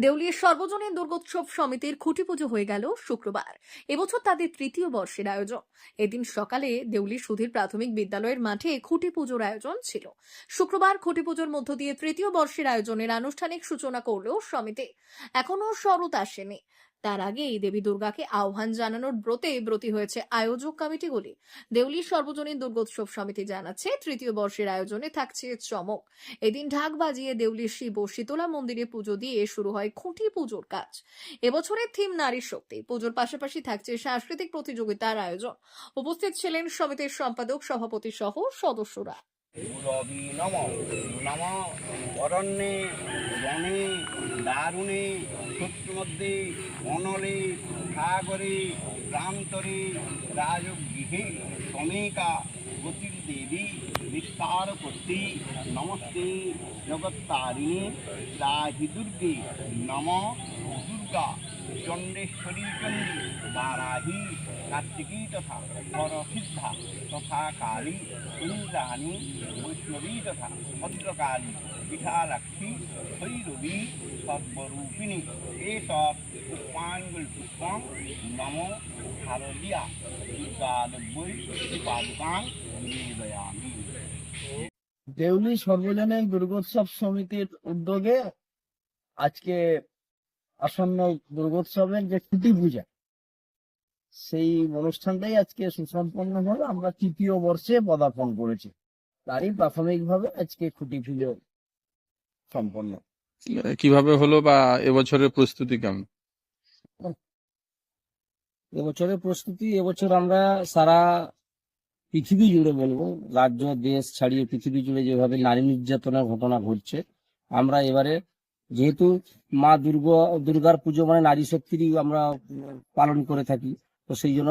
দেউলির সর্বজনীন দুর্গোৎসব সমিতির খুঁটি পুজো হয়ে গেল শুক্রবার। এবছর তাদের তৃতীয় বর্ষের আয়োজন। এদিন সকালে দেউলি সুধীর প্রাথমিক বিদ্যালয়ের মাঠে খুঁটি পুজোর আয়োজন ছিল। শুক্রবার খুঁটি পুজোর মধ্য দিয়ে তৃতীয় বর্ষের আয়োজনের আনুষ্ঠানিক সূচনা করলেও সমিতি। এখনও শরৎ আসেনি। তার আগেই দেবী দুর্গাকে আহ্বান জানানোর ব্রতে ব্রতী হয়েছে আয়োজক কমিটিগুলি। দেউলির সর্বজনীন দুর্গোৎসব সমিতি জানাচ্ছে, তৃতীয় বর্ষের আয়োজনে থাকছে চমক। এদিন ঢাক বাজিয়ে দেউলির শিব শীতলা মন্দিরে পুজো দিয়ে শুরু হয় খুঁটি পুজোর কাজ। এবছরের থিম নারী শক্তি। পুজোর পাশাপাশি থাকছে সাংস্কৃতিক প্রতিযোগিতার আয়োজন। উপস্থিত ছিলেন সমিতির সম্পাদক, সভাপতি সহ সদস্যরা। রবি নম। নম, অরণ্যে, বনে, দারুণে শত্রুমধ্যে অনলে সাগরে, প্রান্তরে, রাজগৃহে সমেকা গতির্দেবী বিস্তার করতে নমস্তে জগত্তারিণী রাহি দুর্গে নম। দুর্গা চণ্ডেশ্বরী চণ্ডী বারাহি, কার্তিকী তথা সরসিদ্ধা তথা কালী ইন্দ্রাণী বৈষ্ণবী তথা ভদ্রকালী বিশালাক্ষী ভৈরবী, সর্বরূপিণী। এতৎ পুষ্পাঞ্জল পুষ্পং নম শারদিয়া। দুর্গাদব্বৈ পাদুকাং নিবেদয়ামি। দেউলি সর্বজনীন দুর্গোৎসব সমিতির উদ্যোগে আজকে আসন্ন দুর্গোৎসবের যে খুঁটি পূজা সেই অনুষ্ঠানটাই আজকে সুসম্পন্ন হলো। আমরা তৃতীয় বর্ষে পদার্পণ করেছি। তারই প্রাথমিকভাবে আজকে খুঁটি পুজো সম্পন্ন। কীভাবে হলো বা এবছরের প্রস্তুতি কেমন? এবছরের প্রস্তুতি এবছর আমরা সারা পৃথিবী জুড়ে বলব রাজ্য দেশ ছাড়িয়ে পৃথিবী জুড়ে যেভাবে নারী নির্যাতনের ঘটনা ঘটছে আমরা এবারে যেহেতু মা দুর্গা দুর্গার পুজো মানে নারী শক্তিরই আমরা পালন করে থাকি তো সেই জন্য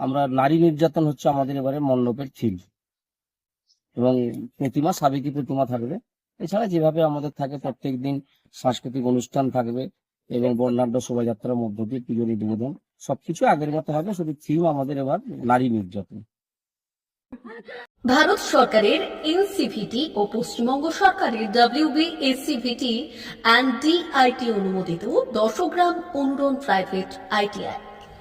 আমরা নারী নির্যাতন হচ্ছে আমাদের এবারে মণ্ডপের থিম এবং প্রতিমা, সাবেকি প্রতিমা থাকবে। এছাড়া যেভাবে আমাদের থাকে, প্রত্যেক দিন সাংস্কৃতিক অনুষ্ঠান থাকবে এবং বর্ণাঢ্য শোভাযাত্রার মধ্য দিয়ে পুজোর উদ্বোধন সবকিছু আগের মতো হবে, শুধু থিম আমাদের এবার নারী নির্যাতন। ভারত সরকারের এনসিভিটি ও পশ্চিমবঙ্গ সরকারের ডাব্লিউবি এসসিভিটি অ্যান্ড ডিআইটি অনুমোদিত দশগ্রাম অনুরণ প্রাইভেট আইটিআই